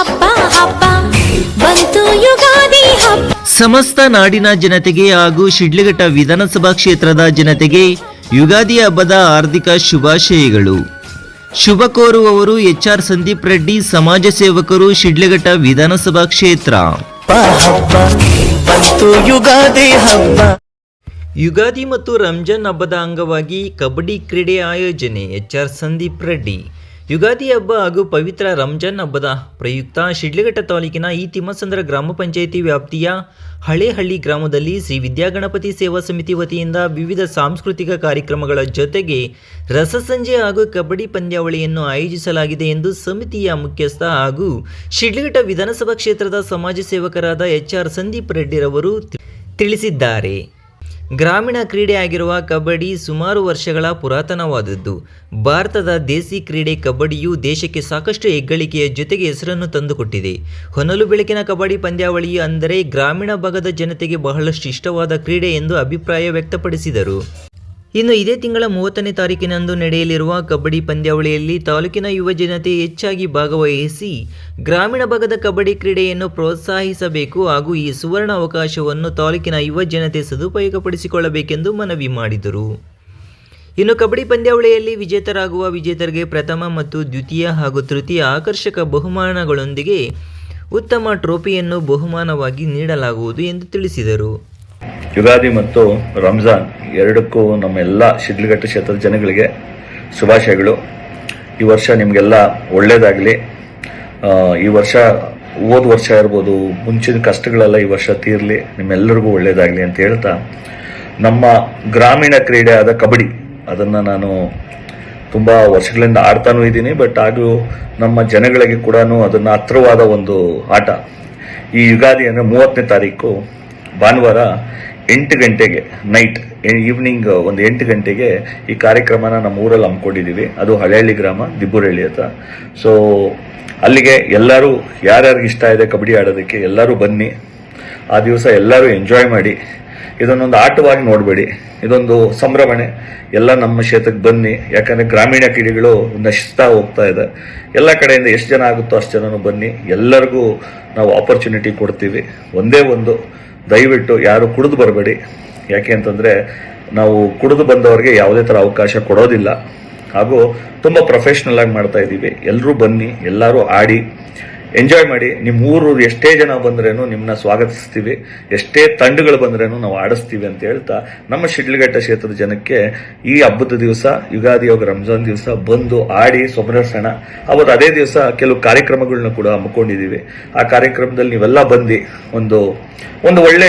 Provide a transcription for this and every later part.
ಹಬ್ಬ ಹಬ್ಬ. ಬಂತು ಯುಗಾದಿ ಹಬ್ಬ. ಸಮಸ್ತ ನಾಡಿನ ಜನತೆಗೆ ಹಾಗೂ ಶಿಡ್ಲಘಟ್ಟ ವಿಧಾನಸಭಾ ಕ್ಷೇತ್ರದ ಜನತೆಗೆ ಯುಗಾದಿ ಹಬ್ಬದ ಹಾರ್ದಿಕ ಶುಭಾಶಯಗಳು. ಶುಭ ಕೋರುವವರು ಎಚ್ ಆರ್ ಸಂದೀಪ್ ರೆಡ್ಡಿ ಸಮಾಜ ಸೇವಕರು ಶಿಡ್ಲಘಟ್ಟ ವಿಧಾನಸಭಾ ಕ್ಷೇತ್ರ. ಯುಗಾದಿ ಯುಗಾದಿ ಮತ್ತು ರಂಜಾನ್ ಹಬ್ಬದ ಅಂಗವಾಗಿ ಕಬಡ್ಡಿ ಕ್ರೀಡೆ ಆಯೋಜನೆ ಎಚ್ ಆರ್ ಸಂದೀಪ್ ರೆಡ್ಡಿ. ಯುಗಾದಿ ಹಬ್ಬ ಹಾಗೂ ಪವಿತ್ರ ರಂಜಾನ್ ಹಬ್ಬದ ಪ್ರಯುಕ್ತ ಶಿಡ್ಲಘಟ್ಟ ತಾಲೂಕಿನ ಈ ತಿಮ್ಮಸಂದ್ರ ಗ್ರಾಮ ಪಂಚಾಯಿತಿ ವ್ಯಾಪ್ತಿಯ ಹಳೇಹಳ್ಳಿ ಗ್ರಾಮದಲ್ಲಿ ಶ್ರೀ ವಿದ್ಯಾಗಣಪತಿ ಸೇವಾ ಸಮಿತಿ ವತಿಯಿಂದ ವಿವಿಧ ಸಾಂಸ್ಕೃತಿಕ ಕಾರ್ಯಕ್ರಮಗಳ ಜೊತೆಗೆ ರಸಸಂಜೆ ಹಾಗೂ ಕಬಡ್ಡಿ ಪಂದ್ಯಾವಳಿಯನ್ನು ಆಯೋಜಿಸಲಾಗಿದೆ ಎಂದು ಸಮಿತಿಯ ಮುಖ್ಯಸ್ಥ ಹಾಗೂ ಶಿಡ್ಲಘಟ್ಟ ವಿಧಾನಸಭಾ ಕ್ಷೇತ್ರದ ಸಮಾಜ ಸೇವಕರಾದ ಎಚ್ ಆರ್ ಸಂದೀಪ್ ರೆಡ್ಡಿರವರು ತಿಳಿಸಿದ್ದಾರೆ. ಗ್ರಾಮೀಣ ಕ್ರೀಡೆಯಾಗಿರುವ ಕಬಡ್ಡಿ ಸುಮಾರು ವರ್ಷಗಳ ಪುರಾತನವಾದದ್ದು. ಭಾರತದ ದೇಸಿ ಕ್ರೀಡೆ ಕಬಡ್ಡಿಯು ದೇಶಕ್ಕೆ ಸಾಕಷ್ಟು ಹೆಗ್ಗಳಿಕೆಯ ಜೊತೆಗೆ ಹೆಸರನ್ನು ತಂದುಕೊಟ್ಟಿದೆ. ಹೊನಲು ಬೆಳಕಿನ ಕಬಡ್ಡಿ ಪಂದ್ಯಾವಳಿ ಅಂದರೆ ಗ್ರಾಮೀಣ ಭಾಗದ ಜನತೆಗೆ ಬಹಳಷ್ಟು ಇಷ್ಟವಾದ ಕ್ರೀಡೆ ಎಂದು ಅಭಿಪ್ರಾಯ ವ್ಯಕ್ತಪಡಿಸಿದರು. ಇನ್ನು ಇದೇ ತಿಂಗಳ ಮೂವತ್ತನೇ ತಾರೀಕಿನಂದು ನಡೆಯಲಿರುವ ಕಬಡ್ಡಿ ಪಂದ್ಯಾವಳಿಯಲ್ಲಿ ತಾಲೂಕಿನ ಯುವ ಜನತೆ ಹೆಚ್ಚಾಗಿ ಭಾಗವಹಿಸಿ ಗ್ರಾಮೀಣ ಭಾಗದ ಕಬಡ್ಡಿ ಕ್ರೀಡೆಯನ್ನು ಪ್ರೋತ್ಸಾಹಿಸಬೇಕು ಹಾಗೂ ಈ ಸುವರ್ಣ ಅವಕಾಶವನ್ನು ತಾಲೂಕಿನ ಯುವ ಜನತೆ ಸದುಪಯೋಗಪಡಿಸಿಕೊಳ್ಳಬೇಕೆಂದು ಮನವಿ ಮಾಡಿದರು. ಇನ್ನು ಕಬಡ್ಡಿ ಪಂದ್ಯಾವಳಿಯಲ್ಲಿ ವಿಜೇತರಾಗುವ ವಿಜೇತರಿಗೆ ಪ್ರಥಮ ಮತ್ತು ದ್ವಿತೀಯ ಹಾಗೂ ತೃತೀಯ ಆಕರ್ಷಕ ಬಹುಮಾನಗಳೊಂದಿಗೆ ಉತ್ತಮ ಟ್ರೋಫಿಯನ್ನು ಬಹುಮಾನವಾಗಿ ನೀಡಲಾಗುವುದು ಎಂದು ತಿಳಿಸಿದರು. ಯುಗಾದಿ ಮತ್ತು ರಂಜಾನ್ ಎರಡಕ್ಕೂ ನಮ್ಮ ಎಲ್ಲ ಶಿಡ್ಲಘಟ್ಟ ಕ್ಷೇತ್ರದ ಜನಗಳಿಗೆ ಶುಭಾಶಯಗಳು. ಈ ವರ್ಷ ನಿಮಗೆಲ್ಲ ಒಳ್ಳೆಯದಾಗಲಿ ಈ ವರ್ಷ ಓದ್ ವರ್ಷ ಇರ್ಬೋದು, ಮುಂಚಿನ ಕಷ್ಟಗಳೆಲ್ಲ ಈ ವರ್ಷ ತೀರಲಿ. ನಿಮ್ಮೆಲ್ಲರಿಗೂ ಒಳ್ಳೆಯದಾಗಲಿ ಅಂತ ಹೇಳ್ತಾ, ನಮ್ಮ ಗ್ರಾಮೀಣ ಕ್ರೀಡೆ ಆದ ಕಬಡ್ಡಿ, ಅದನ್ನು ನಾನು ತುಂಬ ವರ್ಷಗಳಿಂದ ಆಡ್ತಾನೂ ಇದ್ದೀನಿ, ಬಟ್ ಆಗಲೂ ನಮ್ಮ ಜನಗಳಿಗೆ ಕೂಡ ಅದನ್ನು ಹತ್ರವಾದ ಒಂದು ಆಟ. ಈ ಯುಗಾದಿ ಅಂದರೆ ಮೂವತ್ತನೇ ತಾರೀಕು, ಭಾನುವಾರ ಎಂಟು ಗಂಟೆಗೆ ನೈಟ್ ಈವ್ನಿಂಗ್ ಒಂದು ಎಂಟು ಗಂಟೆಗೆ ಈ ಕಾರ್ಯಕ್ರಮನ ನಮ್ಮ ಊರಲ್ಲಿ ಹಮ್ಮಿಕೊಂಡಿದ್ದೀವಿ. ಅದು ಹಳೆಹಳ್ಳಿ ಗ್ರಾಮ ದಿಬ್ಬುರಳ್ಳಿ ಅಂತ ಸೊ ಅಲ್ಲಿಗೆ ಎಲ್ಲರೂ, ಯಾರ್ಯಾರಿಗೆ ಇಷ್ಟ ಇದೆ ಕಬಡ್ಡಿ ಆಡೋದಕ್ಕೆ, ಎಲ್ಲರೂ ಬನ್ನಿ. ಆ ದಿವಸ ಎಲ್ಲರೂ ಎಂಜಾಯ್ ಮಾಡಿ. ಇದನ್ನೊಂದು ಆಟವಾಗಿ ನೋಡಬೇಡಿ. ಇದೊಂದು ಸಂಭ್ರಮಣೆ. ಎಲ್ಲ ನಮ್ಮ ಕ್ಷೇತ್ರಕ್ಕೆ ಬನ್ನಿ. ಯಾಕಂದರೆ ಗ್ರಾಮೀಣ ಕ್ರೀಡೆಗಳು ನಶಿಸ್ತಾ ಹೋಗ್ತಾ ಇದೆ. ಎಲ್ಲ ಕಡೆಯಿಂದ ಎಷ್ಟು ಜನ ಆಗುತ್ತೋ ಅಷ್ಟು ಜನನು ಬನ್ನಿ. ಎಲ್ಲರಿಗೂ ನಾವು ಆಪರ್ಚುನಿಟಿ ಕೊಡ್ತೀವಿ. ಒಂದೇ ಒಂದು ದಯವಿಟ್ಟು ಯಾರು ಕುಡಿದು ಬರಬೇಡಿ. ಯಾಕೆ ಅಂತಂದ್ರೆ ನಾವು ಕುಡಿದು ಬಂದವರಿಗೆ ಯಾವುದೇ ಥರ ಅವಕಾಶ ಕೊಡೋದಿಲ್ಲ. ಹಾಗೂ ತುಂಬ ಪ್ರೊಫೆಷ್ನಲ್ ಆಗಿ ಮಾಡ್ತಾ ಇದ್ದೀವಿ. ಎಲ್ಲರೂ ಬನ್ನಿ, ಎಲ್ಲರೂ ಆಡಿ. ಎಂಜಾಯ್ ಮಾಡಿ ನಿಮ್ಮ ಊರು ಎಷ್ಟೇ ಜನ ಬಂದ್ರೇನು ನಿಮ್ಮನ್ನ ಸ್ವಾಗತಿಸ್ತೀವಿ, ಎಷ್ಟೇ ತಂಡಗಳು ಬಂದ್ರೇನು ನಾವು ಆಡಿಸ್ತೀವಿ ಅಂತ ಹೇಳ್ತಾ, ನಮ್ಮ ಶಿಡ್ಲಘಟ್ಟ ಕ್ಷೇತ್ರದ ಜನಕ್ಕೆ ಈ ಹಬ್ಬದ ದಿವಸ, ಯುಗಾದಿ ಹೋಗಿ ರಂಜಾನ್ ದಿವಸ ಬಂದು ಆಡಿ ಸೊಮರಸಣ. ಅವತ್ತು ಅದೇ ದಿವಸ ಕೆಲವು ಕಾರ್ಯಕ್ರಮಗಳನ್ನ ಕೂಡ ಹಮ್ಮಿಕೊಂಡಿದ್ದೀವಿ. ಆ ಕಾರ್ಯಕ್ರಮದಲ್ಲಿ ನೀವೆಲ್ಲ ಬಂದು ಒಂದು ಒಂದು ಒಳ್ಳೆ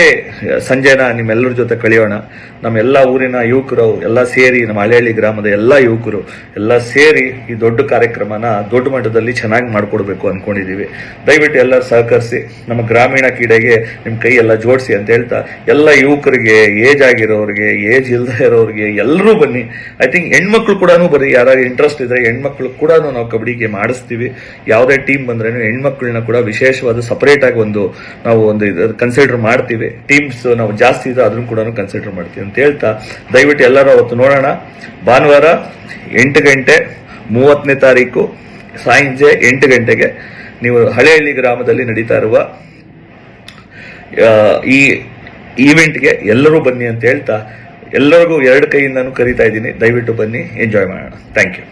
ಸಂಜೆನ ನಿಮ್ಮೆಲ್ಲರ ಜೊತೆ ಕಳೆಯೋಣ. ನಮ್ಮ ಎಲ್ಲ ಊರಿನ ಯುವಕರು, ಎಲ್ಲ ಸೇರಿ ನಮ್ಮ ಹಳೆಹಳ್ಳಿ ಗ್ರಾಮದ ಎಲ್ಲ ಯುವಕರು, ಎಲ್ಲ ಸೇರಿ ಈ ದೊಡ್ಡ ಕಾರ್ಯಕ್ರಮನ ದೊಡ್ಡ ಮಟ್ಟದಲ್ಲಿ ಚೆನ್ನಾಗಿ ಮಾಡಿಕೊಡ್ಬೇಕು ಅನ್ಕೊಂಡಿದೀವಿ ದಯವಿಟ್ಟು ಎಲ್ಲ ಸಹಕರಿಸಿ ನಮ್ಮ ಗ್ರಾಮೀಣ ಕ್ರೀಡೆಗೆ ನಿಮ್ಮ ಕೈ ಎಲ್ಲ ಜೋಡಿಸಿ ಅಂತ ಹೇಳ್ತಾ, ಎಲ್ಲ ಯುವಕರಿಗೆ, ಏಜ್ ಆಗಿರೋರಿಗೆ, ಏಜ್ ಇಲ್ಲದೆ ಇರೋರಿಗೆ ಎಲ್ಲರೂ ಬನ್ನಿ. ಐ ಥಿಂಕ್ ಹೆಣ್ಮಕ್ಳು ಕೂಡ ಬರೀ ಯಾರಾದ್ರು ಇಂಟ್ರೆಸ್ಟ್ ಇದ್ರೆ ಹೆಣ್ಮಕ್ಳು ಕೂಡ ನಾವು ಕಬಡ್ಡಿ ಗೇಮ್ ಆಡಿಸ್ತೀವಿ ಯಾವುದೇ ಟೀಮ್ ಬಂದ್ರೇನು ಹೆಣ್ಮಕ್ಳನ್ನ ಕೂಡ ವಿಶೇಷವಾದ ಸಪರೇಟ್ ಆಗಿ ಒಂದು ನಾವು ಒಂದು ಕನ್ಸಿಡರ್ ಮಾಡ್ತೀವಿ. ಟೀಮ್ಸ್ ನಾವು ಜಾಸ್ತಿ ಇದ್ರೆ ಅದನ್ನು ಕೂಡ ಕನ್ಸಿಡರ್ ಮಾಡ್ತೀವಿ ಅಂತ ಹೇಳ್ತಾ, ದಯವಿಟ್ಟು ಎಲ್ಲರೂ ಅವತ್ತು ನೋಡೋಣ. ಭಾನುವಾರ ಎಂಟು ಗಂಟೆ ಮೂವತ್ತನೇ ತಾರೀಕು, ಸಾಯಂಜೆ ಎಂಟು ಗಂಟೆಗೆ ನೀವು ಹಳೆಹಳ್ಳಿ ಗ್ರಾಮದಲ್ಲಿ ನಡೀತಾ ಇರುವ ಈ ಈವೆಂಟ್ಗೆ ಎಲ್ಲರೂ ಬನ್ನಿ ಅಂತ ಹೇಳ್ತಾ ಎಲ್ಲರಿಗೂ ಎರಡು ಕೈಯಿಂದನೂ ಕರೀತಾ ಇದ್ದೀನಿ. ದಯವಿಟ್ಟು ಬನ್ನಿ, ಎಂಜಾಯ್ ಮಾಡೋಣ. Thank you.